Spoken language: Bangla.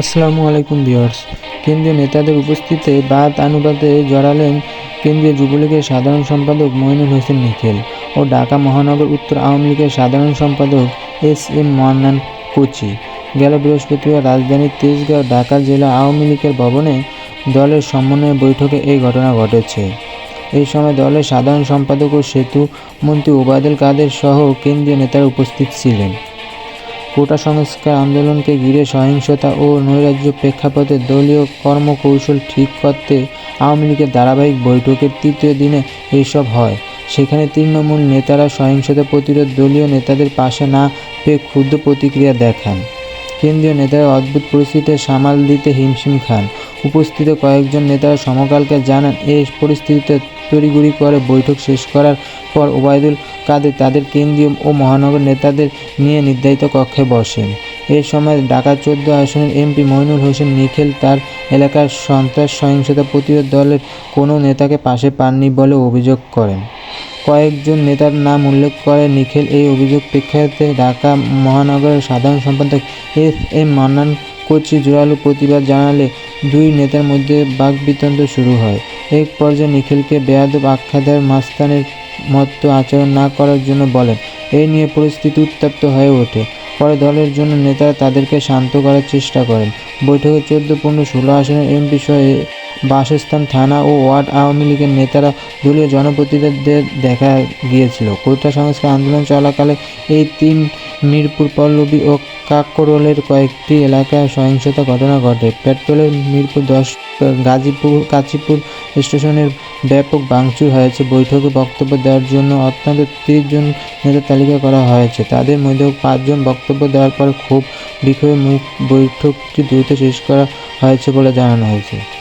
আসসালামু আলাইকুম ভিউয়ার্স। কেন্দ্রীয় নেতাদের উপস্থিতিতে বাদ আনুবাদে জড়ালেন কেন্দ্রীয় যুবলীগের সাধারণ সম্পাদক মইনুল হোসেন নিখিল ও ঢাকা মহানগর উত্তর আওয়ামী লীগের সাধারণ সম্পাদক এস এম মান্নান কোচি। গেল বৃহস্পতিবার রাজধানীর তেজগাঁও ঢাকা জেলা আওয়ামী লীগের ভবনে দলের সমন্বয় বৈঠকে এই ঘটনা ঘটেছে। এই সময় দলের সাধারণ সম্পাদক ও সেতু মন্ত্রী ওবায়দুল কাদের সহ কেন্দ্রীয় নেতারা উপস্থিত ছিলেন। কোটা সংস্কার আন্দোলনকে ঘিরে সহিংসতা ও নৈরাজ্য প্রেক্ষাপটে দলীয় কর্মকৌশল ঠিক করতে আওয়ামী লীগের ধারাবাহিক বৈঠকের তৃতীয় দিনে এইসব হয়। সেখানে তৃণমূল নেতারা সহিংসতা প্রতিরোধ দলীয় নেতাদের পাশে না পেয়ে ক্ষুদ্র প্রতিক্রিয়া দেখান। কেন্দ্রীয় নেতারা অদ্ভুত পরিস্থিতিতে সামাল দিতে হিমশিম খান। উপস্থিত কয়েকজন নেতারা সমকালকে জানান এই পরিস্থিতিতে তড়িঘড়ি করে বৈঠক শেষ করার পর ওবায়দুল কাদের তাদের কেন্দ্রীয় ও মহানগর নেতাদের নিয়ে নির্ধারিত কক্ষে বসেন। এ সময় ঢাকা চোদ্দ আসনের এমপি মইনুল হোসেন নিখিল তার এলাকার সন্ত্রাস সহিংসতা প্রতিরোধ দলের কোনো নেতাকে পাশে পাননি বলে অভিযোগ করেন। কয়েকজন নেতার নাম উল্লেখ করে নিখিল এই অভিযোগ প্রেক্ষাপটে ঢাকা মহানগরের সাধারণ সম্পাদক এস এম মান্নান কোচি জোরালো প্রতিবাদ জানালে দুই নেতার মধ্যে বাকবিতণ্ড শুরু হয়। এক পর্যায়ে নিখিলকে বেয়াদব আখ্যা দেয় মাস্তানের মতো আচরণ না করার জন্য বলেন। এই নিয়ে পরিস্থিতি উত্তপ্ত হয়ে ওঠে। পরে দলের জন্য নেতারা তাদেরকে শান্ত করার চেষ্টা করেন। বৈঠকে চোদ্দ, পনেরো, ষোলো আসনের এমপি সহ বাসস্থান, থানা ও ওয়ার্ড আওয়ামী লীগের নেতারা দলীয় জনপ্রতিনিধিদের দেখা গিয়েছিল। কোটা সংস্কার আন্দোলন চলাকালে এই তিন মিরপুর, পল্লবী ও কাকরোলের কয়েকটি এলাকায় সহিংসতা ঘটনা ঘটে। পেট্রোলের মিরপুর দশ, গাজীপুর কাজীপুর স্টেশনের ব্যাপক ভাঙচুর হয়েছে। বৈঠকে বক্তব্য দেওয়ার জন্য অত্যন্ত তিরিশ জন নেতার তালিকা করা হয়েছে। তাদের মধ্যেও পাঁচজন বক্তব্য দেওয়ার পর খুব বিক্ষোভে মুখ বৈঠকটি দ্রুত শেষ করা হয়েছে বলে জানানো হয়েছে।